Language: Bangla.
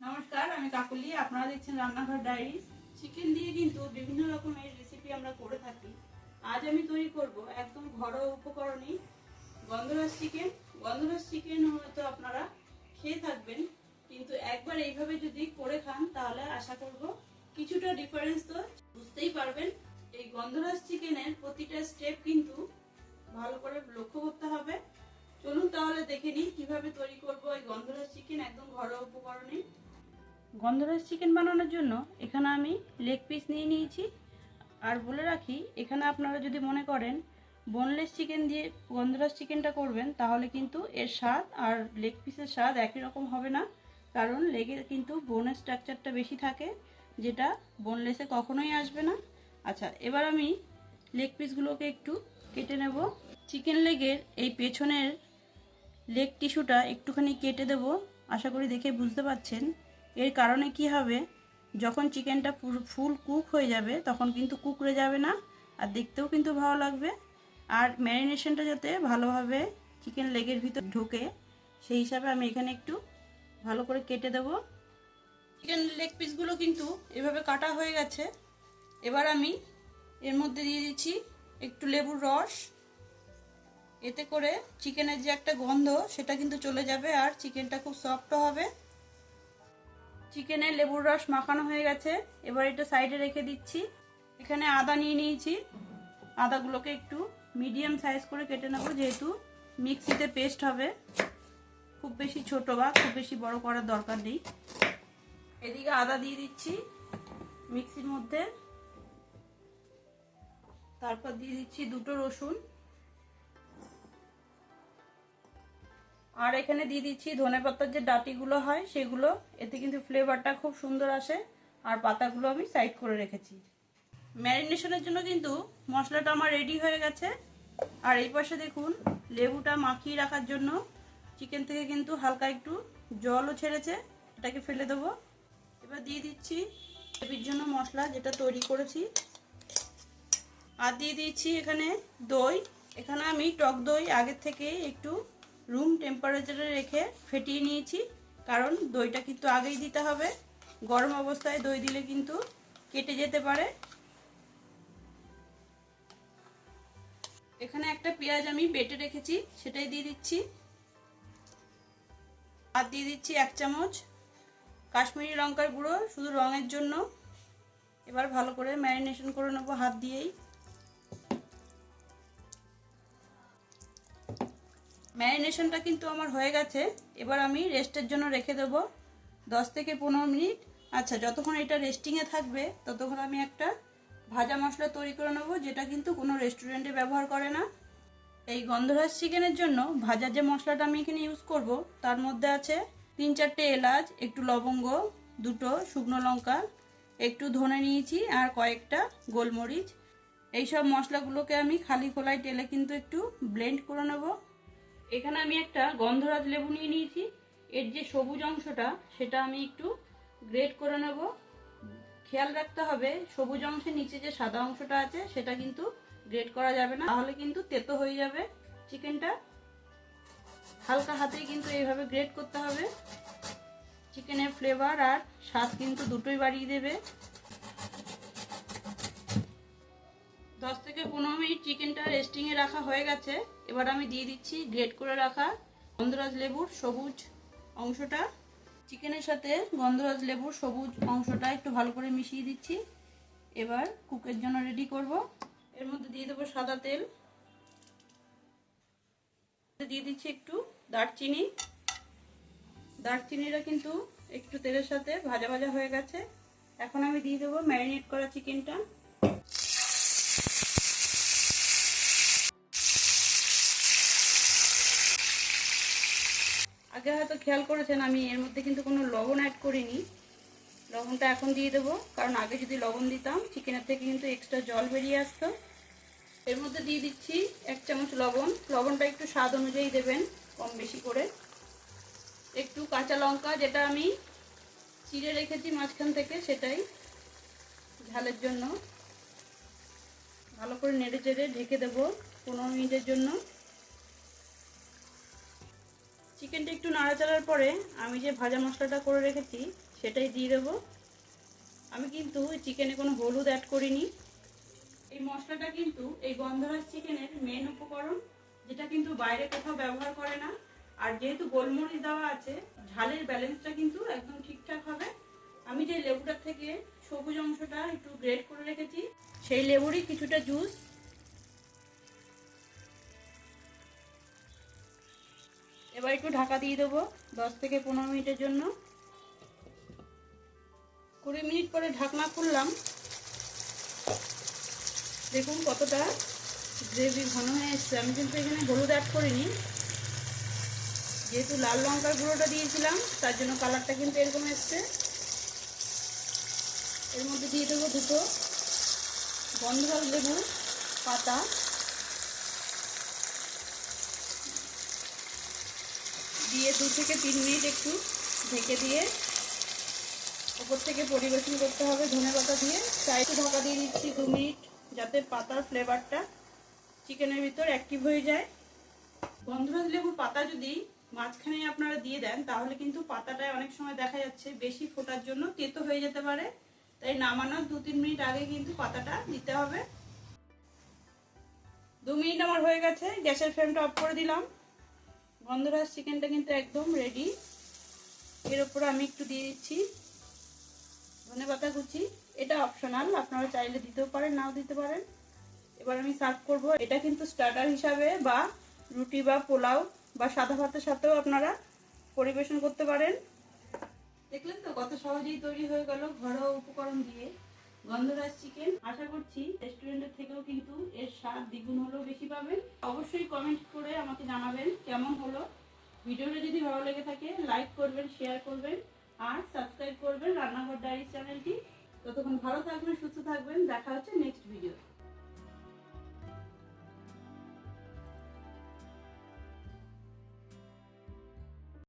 নমস্কার, আমি কাকুলি। আপনারা দেখছেন রান্নাঘর ডায়েরি চিকেন দিয়ে কিন্তু বিভিন্ন রকমের রেসিপি আমরা করে থাকি। আজ আমি তৈরি করব একদম ঘরোয়া উপকরণে গন্ধরাজ চিকেন গন্ধরাজ চিকেন হয়তো আপনারা খেয়ে থাকবেন, কিন্তু একবার এইভাবে যদি করে খান, তাহলে আশা করব কিছুটা ডিফারেন্স তো বুঝতেই পারবেন। এই গন্ধরাজ চিকেনের প্রতিটা স্টেপ কিন্তু ভালো করে লক্ষ্য করতে হবে। চলুন তাহলে দেখে নিই কীভাবে তৈরি করব এই গন্ধরাজ চিকেন একদম ঘরোয়া উপকরণে। গন্ধরাজ চিকেন বানানোর জন্য এখানে আমি লেগ পিস নিয়ে নিয়েছি। আর বলে রাখি, এখানে আপনারা যদি মনে করেন বোনলেস চিকেন দিয়ে গন্ধরাজ চিকেনটা করবেন, তাহলে কিন্তু এর স্বাদ আর লেগ পিসের স্বাদ একই রকম হবে না। কারণ লেগের কিন্তু বোনের স্ট্রাকচারটা বেশি থাকে, যেটা বোনলেসে কখনোই আসবে না। আচ্ছা এবার আমি লেগ পিসগুলোকে একটু কেটে নেব। চিকেন লেগের এই পেছনের লেগ টিস্যুটা একটুখানি কেটে দেব। আশা করি দেখে বুঝতে পাচ্ছেন এর কারণে কি হবে? যখন চিকেনটা ফুল কুক হয়ে যাবে, তখন কিন্তু কুকড়ে যাবে না, আর দেখতেও কিন্তু ভালো লাগবে। আর ম্যারিনেশনটা যাতে ভালোভাবে চিকেন লেগের ভিতর ঢোকে, সেই হিসাবে আমি এখানে একটু ভালো করে কেটে দেব। চিকেন লেগ পিসগুলো কিন্তু এভাবে কাটা হয়ে গেছে। এবার আমি এর মধ্যে দিয়ে দিচ্ছি একটু লেবুর রস। এতে করে চিকেনের যে একটা গন্ধ, সেটা কিন্তু চলে যাবে, আর চিকেনটা খুব সফটও হবে। চিকেনে লেবুর রস মাখানো হয়ে গেছে। এবার এটা সাইডে রেখে দিচ্ছি। এখানে আদা নিয়ে নিয়েছি। আদাগুলোকে একটু মিডিয়াম সাইজ করে কেটে নেব, যেহেতু মিক্সিতে পেস্ট হবে। খুব বেশি ছোট বা খুব বেশি বড় করার দরকার নেই। এদিকে আদা দিয়ে দিচ্ছি মিক্সির মধ্যে। তারপর দিয়ে দিচ্ছি দুটো রসুন। আর এখানে দিয়ে দিচ্ছি ধনে পাতার যে ডাটিগুলো হয়, সেগুলো। এতে কিন্তু ফ্লেভারটা খুব সুন্দর আসে। আর পাতাগুলো আমি সাইড করে রেখেছি। ম্যারিনেশনের জন্য কিন্তু মশলাটা আমার রেডি হয়ে গেছে। আর এই পাশে দেখুন, লেবুটা মাখিয়ে রাখার জন্য চিকেন থেকে কিন্তু হালকা একটু জলও ছেড়েছে। এটাকে ফেলে দেবো। এবার দিয়ে দিচ্ছি গ্রেভির জন্য মশলা যেটা তৈরি করেছি। আর দিয়ে দিচ্ছি এখানে দই। এখানে আমি টক দই আগের থেকে একটু রুম টেম্পারেচারে রেখে ফেটিয়ে নিয়েছি, কারণ দইটা কিন্তু আগেই দিতে হবে। গরম অবস্থায় দই দিলে কিন্তু কেটে যেতে পারে। এখানে একটা পেঁয়াজ আমি বেটে রেখেছি, সেটাই দিয়ে দিচ্ছি। আর দিয়ে দিচ্ছি এক চামচ কাশ্মীরি লঙ্কার গুঁড়ো, শুধু রঙের জন্য। এবার ভালো করে ম্যারিনেশন করে নেব হাত দিয়েই। ম্যারিনেশনটা কিন্তু আমার হয়ে গেছে। এবার আমি রেস্টের জন্য রেখে দেব। দশ থেকে পনেরো মিনিট। আচ্ছা যতক্ষণ এটা রেস্টিংয়ে থাকবে, ততক্ষণ আমি একটা ভাজা মশলা তৈরি করে নেব, যেটা কিন্তু কোনো রেস্টুরেন্টে ব্যবহার করে না। এই গন্ধরাজ চিকেনের জন্য ভাজা যে মশলাটা আমি এখানে ইউজ করব, তার মধ্যে আছে তিন চারটে এলাচ, একটু লবঙ্গ, দুটো শুকনো লঙ্কা, একটু ধনে নিয়েছি আর কয়েকটা গোলমরিচ। এইসব মশলাগুলোকে আমি খালি খোলায় তেলে কিন্তু একটু ব্লেন্ড করে নেব। এখানে আমি একটা গন্ধরাজ লেবু নিয়ে নিয়েছি। এর যে সবুজ অংশটা, সেটা আমি একটু গ্রেট করে নেব। খেয়াল রাখতে হবে, সবুজ অংশের নিচে যে সাদা অংশটা আছে, সেটা কিন্তু গ্রেট করা যাবে না। তাহলে কিন্তু তেতো হয়ে যাবে চিকেনটা। হালকা হাতেই কিন্তু এইভাবে গ্রেট করতে হবে। চিকেনের ফ্লেভার আর স্বাদ কিন্তু দুটোই বাড়িয়ে দেবে। দশ থেকে পনেরো মিনিট চিকেনটা রেস্টিংয়ে রাখা হয়ে গেছে। এবার আমি দিয়ে দিচ্ছি গ্রেট করে রাখা গন্ধরাজ লেবুর সবুজ অংশটা। চিকেনের সাথে গন্ধরাজ লেবুর সবুজ অংশটা একটু ভালো করে মিশিয়ে দিচ্ছি। এবার কুকের জন্য রেডি করব। এর মধ্যে দিয়ে দেবো সাদা তেল। দিয়ে দিচ্ছি একটু দারচিনি। দারচিনিটা কিন্তু একটু তেলের সাথে ভাজা ভাজা হয়ে গেছে। এখন আমি দিয়ে দেবো ম্যারিনেট করা চিকেনটা। আগে হয়তো খেয়াল করেছেন, আমি এর মধ্যে কিন্তু কোনো লবণ অ্যাড করিনি। লবণটা এখন দিয়ে দেবো, কারণ আগে যদি লবণ দিতাম, চিকেনের থেকে কিন্তু এক্সট্রা জল বেরিয়ে আসতো। এর মধ্যে দিয়ে দিচ্ছি এক চামচ লবণ। লবণটা একটু স্বাদ অনুযায়ী দেবেন, কম বেশি করে। একটু কাঁচা লঙ্কা, যেটা আমি চিড়ে রেখেছি মাঝখান থেকে, সেটাই ঝালের জন্য। ভালো করে নেড়ে চেড়ে ঢেকে দেবো পনেরো মিনিটের জন্য। চিকেনটা একটু নাড়াচাড়ার পরে আমি যে ভাজা মশলাটা করে রেখেছি, সেটাই দিয়ে দেবো। আমি কিন্তু চিকেনে কোনো হলুদ অ্যাড করিনি। এই মশলাটা কিন্তু এই গন্ধরাজ চিকেনের মেন উপকরণ, যেটা কিন্তু বাইরে কোথাও ব্যবহার করে না। আর যেহেতু গোলমরিচ দেওয়া আছে, ঝালের ব্যালেন্সটা কিন্তু একদম ঠিকঠাক হবে। আমি যে লেবুটার থেকে সবুজ অংশটা একটু গ্রেড করে রেখেছি, সেই লেবুরই কিছুটা জুস এবার একটু ঢাকা দিয়ে দেবো দশ থেকে পনেরো মিনিটের জন্য। কুড়ি মিনিট পরে ঢাকনা খুললাম। দেখুন কতটা গ্রেভি ঘন হয়ে এসছে। আমি কিন্তু এখানে হলুদ অ্যাড করিনি। যেহেতু লাল লঙ্কার গুঁড়োটা দিয়েছিলাম, তার জন্য কালারটা কিন্তু এরকম এসছে। এর মধ্যে দিয়ে দেবো দুটো গন্ধরাজ লেবু পাতা। দিয়ে দু থেকে তিন মিনিট একটু ঢেকে দিয়ে ওপর থেকে পরিবেশন করতে হবে ধনে পাতা দিয়ে। চাই একটু ঢাকা দিয়ে দিচ্ছি দু মিনিট যাতে পাতার ফ্লেভারটা চিকেনের ভিতর অ্যাক্টিভ হয়ে যায়। গন্ধরাজ লেবুর পাতা যদি মাঝখানে আপনারা দিয়ে দেন, তাহলে কিন্তু পাতাটায় অনেক সময় দেখা যাচ্ছে বেশি ফোটার জন্য তেতো হয়ে যেতে পারে। তাই নামানোর দু তিন মিনিট আগে কিন্তু পাতাটা দিতে হবে। দু মিনিট আমার হয়ে গেছে, গ্যাসের ফ্লেমটা অফ করে দিলাম। গন্ধরাজ চিকেনটা কিন্তু একদম রেডি এর উপরে আমি একটু দিয়ে দিচ্ছি ধনে পাতা কুচি। এটা অপশনাল আপনারা চাইলে দিতেও পারেন, নাও দিতে পারেন। এবার আমি সার্ভ করব। এটা কিন্তু স্টার্টার হিসাবে বা রুটি বা পোলাও বা সাদা ভাতের সাথেও আপনারা পরিবেশন করতে পারেন। দেখলেন তো কত সহজেই তৈরি হয়ে গেল ঘরোয়া উপকরণ দিয়ে। গন্ধরাজ চিকেন। আশা করছি রেস্টুরেন্টের থেকেও কিন্তু এর স্বাদ দ্বিগুণ হলেও বেশি পাবেন। অবশ্যই কমেন্ট করে আমাকে জানাবেন কেমন হলো। ভিডিওটা যদি ভালো লেগে থাকে লাইক করবেন শেয়ার করবেন, আর সাবস্ক্রাইব করবেন রান্নাঘর ডায়েরি চ্যানেলটি ততক্ষণ ভালো থাকবেন, সুস্থ থাকবেন। দেখা হচ্ছে নেক্সট ভিডিও